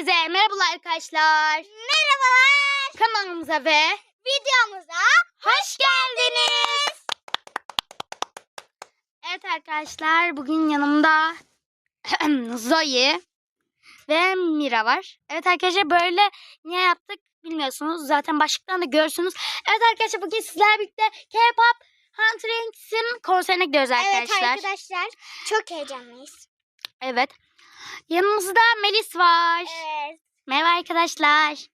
Herkese merhabalar arkadaşlar. Merhabalar. Kanalımıza ve Videomuza hoş geldiniz. Evet arkadaşlar bugün yanımda Zoe ve Mira var. Evet arkadaşlar böyle niye yaptık bilmiyorsunuz. Zaten başlıktan da görürsünüz. Evet arkadaşlar bugün sizlerle birlikte K-pop Hunter X'in konserine gidiyoruz arkadaşlar. Evet arkadaşlar çok heyecanlıyız. Evet. Yanımızda Melis var. Evet. Merhaba arkadaşlar.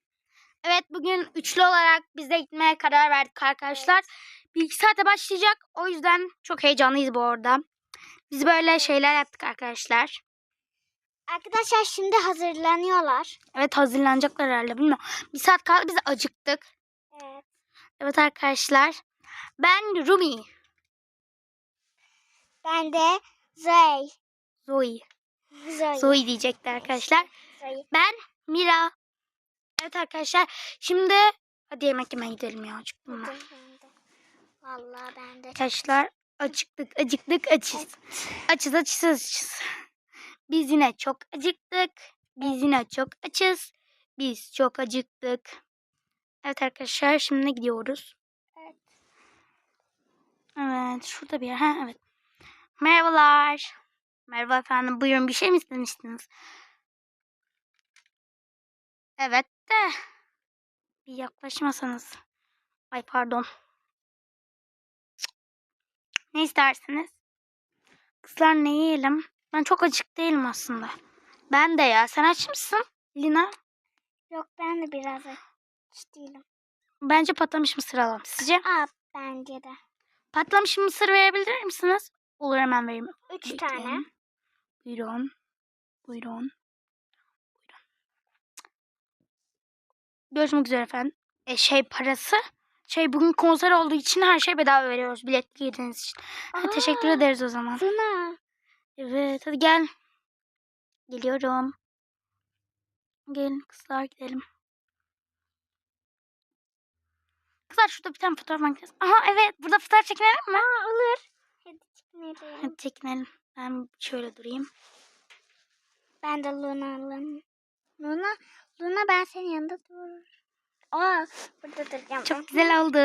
Evet bugün üçlü olarak biz de gitmeye karar verdik arkadaşlar. Bir iki saate başlayacak. O yüzden çok heyecanlıyız bu arada. Biz böyle şeyler yaptık arkadaşlar. Arkadaşlar şimdi hazırlanıyorlar. Evet hazırlanacaklar herhalde bilmiyorum. Bir saat kaldı biz acıktık. Evet. Evet arkadaşlar. Ben Rumi. Ben de Zoe. Zoe. Zoe. Zoe diyecekti arkadaşlar. Zoe. Ben Mira. Evet arkadaşlar. Şimdi hadi yemek yemeye gidelim ya. Acıktım ben. Vallahi ben de. Arkadaşlar acıktık acıktık açız. Açız açız açız. Biz yine çok acıktık. Biz yine çok açız. Biz çok acıktık. Evet arkadaşlar şimdi gidiyoruz. Evet. Evet şurada bir yer. Ha, evet. Merhabalar. Merhaba efendim. Buyurun bir şey mi istemiştiniz? Evet de. Bir yaklaşmasanız. Ay pardon. Ne istersiniz? Kızlar ne yiyelim? Ben çok acık değilim aslında. Ben de ya. Sen aç mısın? Lina? Yok ben de biraz aç değilim. Bence patlamış mısır alalım. Sizce? Aa bence de. Patlamış mısır verebilir misiniz? Olur hemen vereyim. Üç Bekleyin. tane. Buyurun. Buyurun. Buyurun. Görüşmek üzere efendim. E, şey parası. Şey bugün konser olduğu için her şey bedava veriyoruz. Bilet girdiğiniz için. Ha, teşekkür ederiz o zaman. Zuna. Evet hadi gel. Geliyorum. Gelin kızlar gidelim. Kızlar şurada bir tane fotoğraf makinesi. Aha evet burada fotoğraf çekinelim mi? Aa olur. Hadi çıkmayalım. Hadi çekinelim. Ben şöyle durayım. Ben de Luna Luna. Luna, Luna ben senin yanında dur. Aa, burada duracağım. Çok güzel oldu.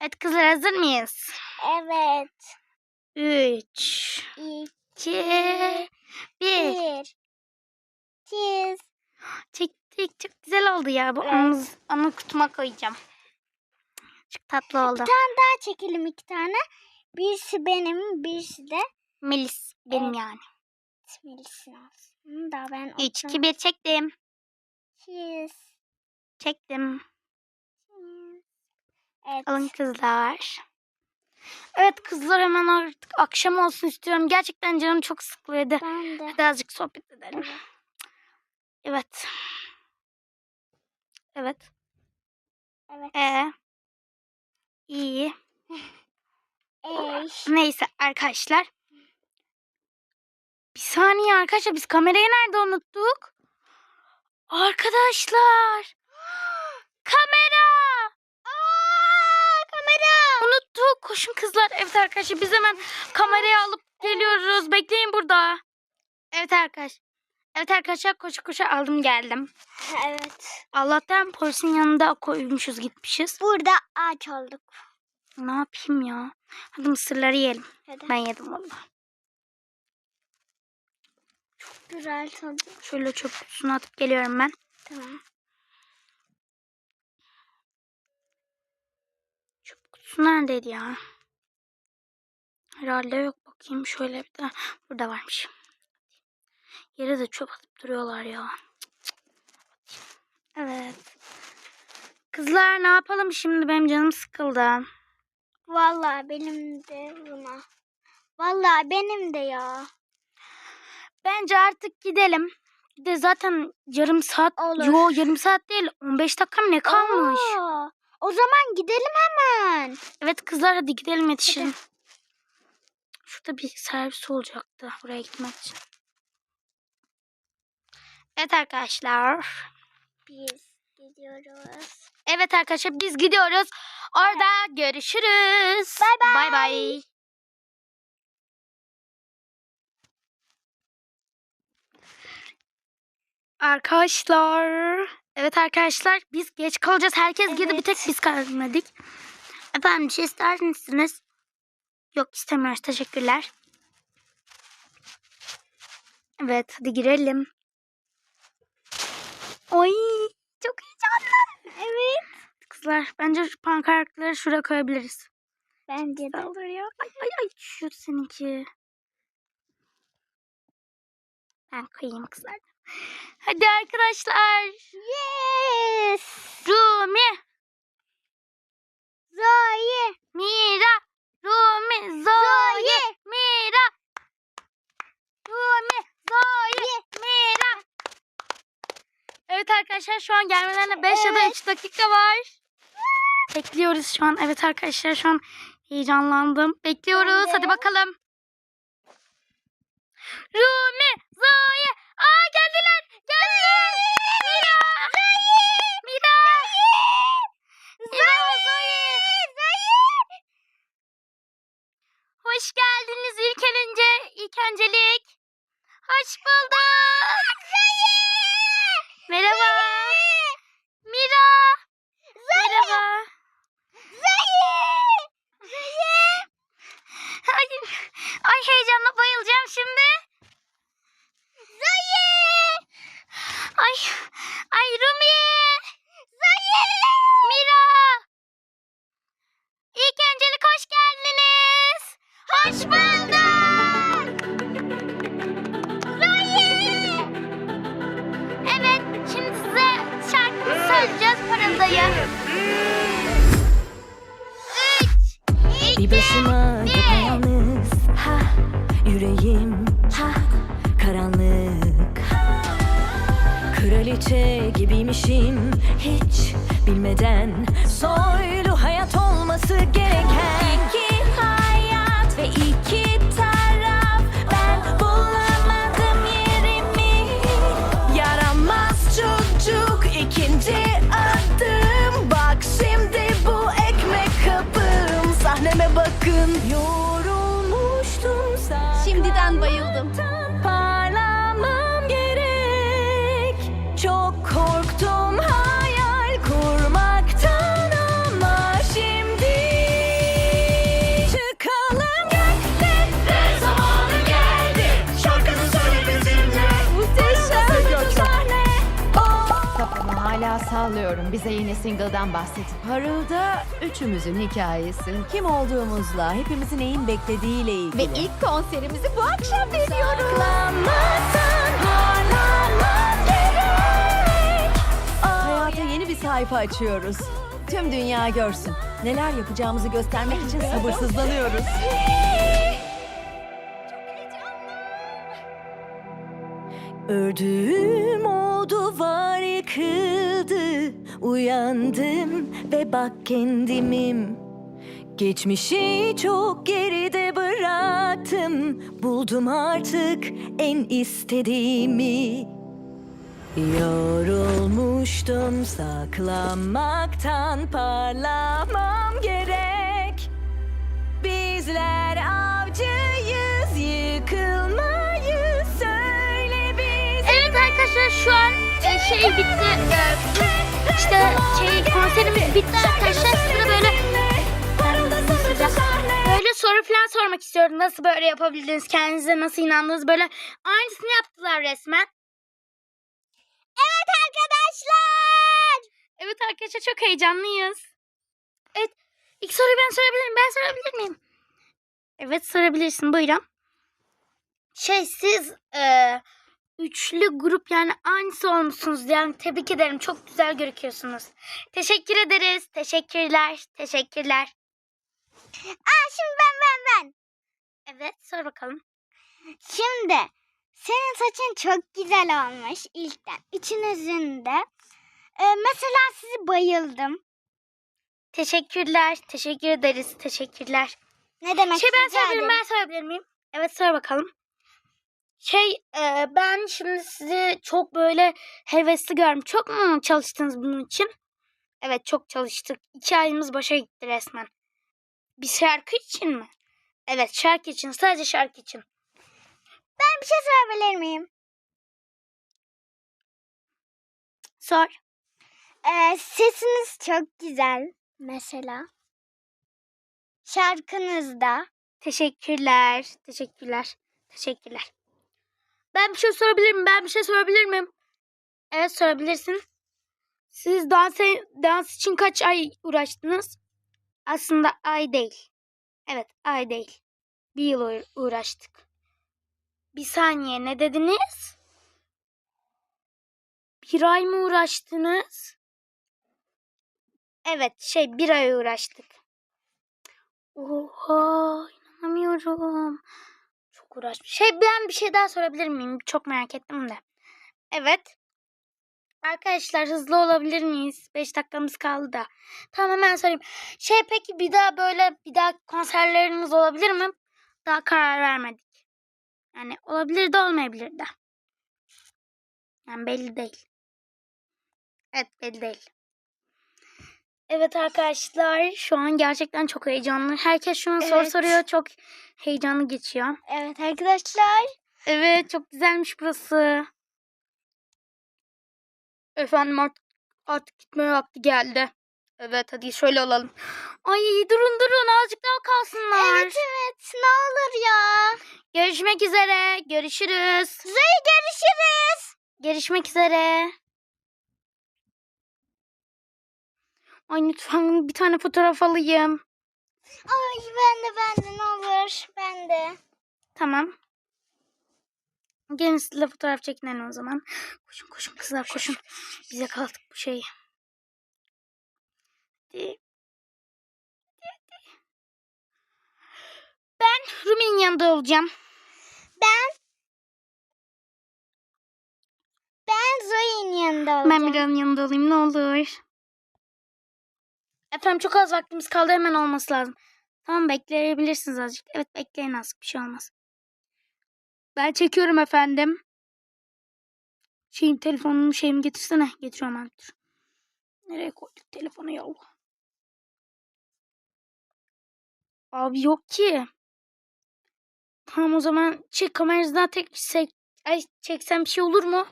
Evet kızlar hazır mıyız? Evet. Üç, İki, bir. bir. Çiz. Çektik. Çok güzel oldu ya. Bu Evet. anı, anı kutuma koyacağım. Çok tatlı oldu. Bir tane daha çekelim iki tane. Birisi benim, birisi de Melis benim Evet. yani. Melis'in olsun. Da ben Üç, oturum- iki, bir çektim. Çiz. Çektim. Evet. Alın kızlar. Evet kızlar hemen artık akşam olsun istiyorum. Gerçekten canım çok sıkılıyordu. Ben de. Hadi azıcık sohbet edelim. Evet. Evet. Evet. Ee, iyi. Ey. Neyse arkadaşlar. Bir saniye arkadaşlar biz kamerayı nerede unuttuk? Arkadaşlar. Kamera. Aa, kamera. Unuttuk. Koşun kızlar. Evet arkadaşlar biz hemen kamerayı alıp geliyoruz. Bekleyin burada. Evet arkadaşlar. Evet arkadaşlar koşu koşu aldım geldim. Evet. Allah'tan polisin yanında koymuşuz gitmişiz. Burada ağaç olduk. Ne yapayım ya? Hadi mısırları yiyelim. Hadi. Ben yedim valla. Güzel tadı. Şöyle çöp kutusuna atıp geliyorum ben. Tamam. Çöp kutusu neredeydi ya? Herhalde yok. Bakayım şöyle bir de. Burada varmış. Yere de çöp atıp duruyorlar ya. Evet. Kızlar ne yapalım şimdi? Benim canım sıkıldı. Vallahi benim de buna. Vallahi benim de ya. Bence artık gidelim. Bir de zaten yarım saat. Olur. Yo yarım saat değil. 15 dakikam ne kalmış? Aa, o zaman gidelim hemen. Evet kızlar hadi gidelim yetişelim. Şurada bir servis olacaktı buraya gitmek için. Evet arkadaşlar. Biz gidiyoruz. Evet arkadaşlar biz gidiyoruz. Orada görüşürüz. Bay bay. Bay bay. Arkadaşlar. Evet arkadaşlar biz geç kalacağız. Herkes girdi bir Evet. tek biz kalmadık. Efendim bir şey ister misiniz? Yok istemiyoruz teşekkürler. Evet hadi girelim. Oy çok heyecanlı. Evet. Kızlar bence şu pankartları şuraya koyabiliriz. Bence de. Olur ya. Ay ay ay düşüyor seninki. Ben koyayım kızlar. Hadi arkadaşlar. Yes. Rumi, Zoe. Mira, Rumi, Zoe, Zoe. Mira. Rumi, Zoe. Evet arkadaşlar şu an gelmelerine 5 ya da Evet. 3 dakika var. Bekliyoruz şu an. Evet arkadaşlar şu an heyecanlandım. Bekliyoruz. De. Hadi bakalım. Rumi, Zoe. Aa geldiler. Geldiler. Mira. Mira. Mira, Zoe. Hoş geldiniz ilk önce, ilk öncelik. Hoş bulduk. Merhaba. Mira. Merhaba. Ay, ay heyecanla bayılacağım şimdi. Ay, ay Rumi. Mira. Kraliçe gibiymişim. Hiç bilmeden Soylu hayat olması gereken İki hayat ve iki taraf. Ben bulamadım yerimi. Yaramaz çocuk ikinci adım. Bak şimdi bu ekmek kapım. Sahneme bakın. Yorulmuştum Şimdiden bayıldım. Sallıyorum. Bize yine single'dan bahsedin. Parılda üçümüzün hikayesi. Kim olduğumuzla, hepimizin neyin beklediğiyle ilgili. Ve ilk konserimizi bu akşam veriyoruz. Saklanmasan parlamam gerek Hayata yeni bir sayfa açıyoruz. Tüm dünya görsün. Neler yapacağımızı göstermek için sabırsızlanıyoruz. Ördüğüm o duvar yıkıldı. Uyandım ve bak kendimim. Geçmişi çok geride bıraktım. Buldum artık en istediğimi. Yorulmuştum saklanmaktan Parlamam gerek. Bizler e, şey bitti. E, işte şey konserimiz bitti arkadaşlar. Size böyle böyle soru falan sormak istiyorum. Nasıl böyle yapabildiniz? Kendinize nasıl inandınız? Böyle aynısını yaptılar resmen. Evet arkadaşlar. Evet arkadaşlar çok heyecanlıyız. Evet. ilk soruyu ben sorabilir miyim? Ben sorabilir miyim? Evet sorabilirsin. Buyurun. Şey siz e, üçlü grup yani aynısı olmuşsunuz. Yani tebrik ederim. Çok güzel gözüküyorsunuz. Teşekkür ederiz. Teşekkürler. Teşekkürler. Aa şimdi ben ben ben. Evet sor bakalım. Şimdi senin saçın çok güzel olmuş ilkten. Üçünüzün de. Ee, mesela sizi bayıldım. Teşekkürler. Teşekkür ederiz. Teşekkürler. Ne demek Şey ben rica sorabilir ederim. ben sorabilir miyim? Evet sor bakalım. Şey e, ben şimdi sizi çok böyle hevesli gördüm. Çok mu çalıştınız bunun için? Evet çok çalıştık. İki ayımız başa gitti resmen. Bir şarkı için mi? Evet şarkı için sadece şarkı için. Ben bir şey sorabilir miyim? Sor. Ee, sesiniz çok güzel mesela. Şarkınızda. Teşekkürler. Teşekkürler. Teşekkürler. Ben bir şey sorabilir miyim? Ben bir şey sorabilir miyim? Evet sorabilirsin. Siz dans, dans için kaç ay uğraştınız? Aslında ay değil. Evet ay değil. Bir yıl uğra- uğraştık. Bir saniye ne dediniz? Bir ay mı uğraştınız? Evet şey bir ay uğraştık. Oha inanamıyorum. Uğraşmış. Şey ben bir şey daha sorabilir miyim? Çok merak ettim de. Evet. Arkadaşlar hızlı olabilir miyiz? 5 dakikamız kaldı da. Tamam hemen sorayım. Şey peki bir daha böyle bir daha konserleriniz olabilir mi? Daha karar vermedik. Yani olabilir de olmayabilir de. Yani belli değil. Evet belli değil. Evet arkadaşlar şu an gerçekten çok heyecanlı. Herkes şu an soru Evet. soruyor. Çok heyecanlı geçiyor. Evet arkadaşlar. Evet çok güzelmiş burası. Efendim artık, artık gitme vakti geldi. Evet hadi şöyle olalım. Ay durun durun azıcık daha kalsınlar. Evet evet ne olur ya. Görüşmek üzere. Görüşürüz. Zoe görüşürüz. Görüşmek üzere. Ay lütfen bir tane fotoğraf alayım. Ay ben de ben de ne olur. Ben de. Tamam. Gelin sizinle fotoğraf çekinelim o zaman. Koşun koşun kızlar koşun. Bize kaldık bu. Hadi. Ben Rumi'nin yanında olacağım. Ben ben Zoe'nin yanında Ben olacağım. Mira'nın yanında olayım ne olur. Efendim çok az vaktimiz kaldı hemen olması lazım. Tamam bekleyebilirsiniz azıcık. Evet bekleyin az bir şey olmaz. Ben çekiyorum efendim. Şeyin telefonumu şeyimi getirsene. Getiriyorum ben. Dur. Nereye koyduk telefonu ya. Abi yok ki. Tamam o zaman çek kameranızdan tek çek, ay, çeksem bir şey olur mu?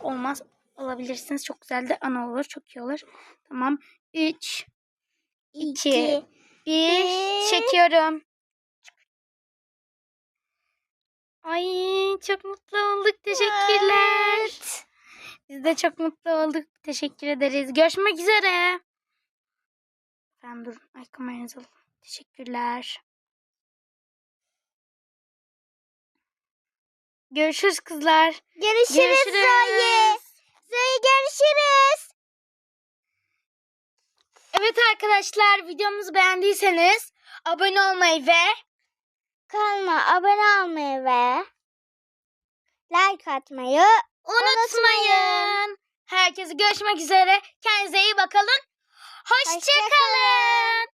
Olmaz. Olabilirsiniz. Çok güzel de ana olur. Çok iyi olur. Tamam. 3 2 1 bir. çekiyorum. Ay çok mutlu olduk. Teşekkürler. Evet. Biz de çok mutlu olduk. Teşekkür ederiz. Görüşmek üzere. Ben dur. Ay kameranızı. Teşekkürler. Görüşürüz kızlar. Görüşürüz, Zoe. Zoe görüşürüz. Evet arkadaşlar videomuzu beğendiyseniz abone olmayı ve Kanalıma abone olmayı ve like atmayı unutmayın. Herkese görüşmek üzere. Kendinize iyi bakalım. Hoşçakalın. Hoşça kalın.